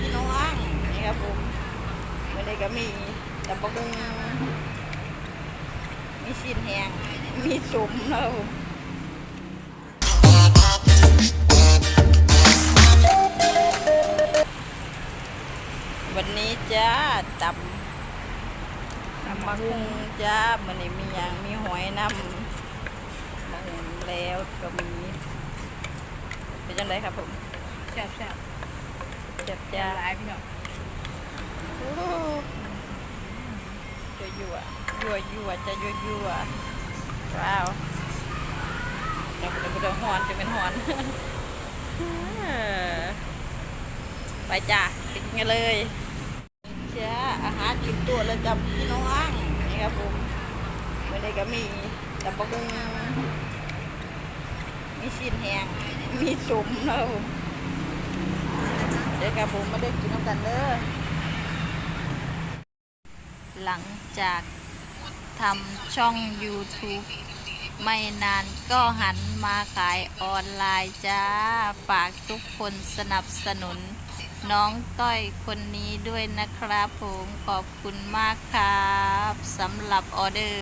พี่น้องนี่ครับผมวันนี้ก็มีแต่ปะกุงมีชินแหงมีสุมแล้ววันนี้จ้าตำตำมะกุงจ้ามันนี้มีอย่างมีหอยน้ำมะกุแล้วก็มีเป็นยังไงครับผมแซ่บๆ จ็บจ้าจ้ายพี่น้องยั่วยั่วยั่วยั่วจะยั่วยั่วว้าวเดี๋ยวเดี๋ยวเดี๋ยวหอนจะเป็นหอนไปจ้าไปกินกันเลยจ้าอาหารกินตัวแล้วจับพี่น้องนี่ครับผมวันนี้ก็มีตับปะกุ้งมีชิ้นแห้งมีสมแล้ว ผมเดี๋ยวครับผมมาได้กินน้ำกันเด้อหลังจากทำช่อง YouTube ไม่นานก็หันมาขายออนไลน์จ้า ฝากทุกคนสนับสนุน น้องต้อยคนนี้ด้วยนะครับผมขอบคุณมากครับสำหรับออเดอร์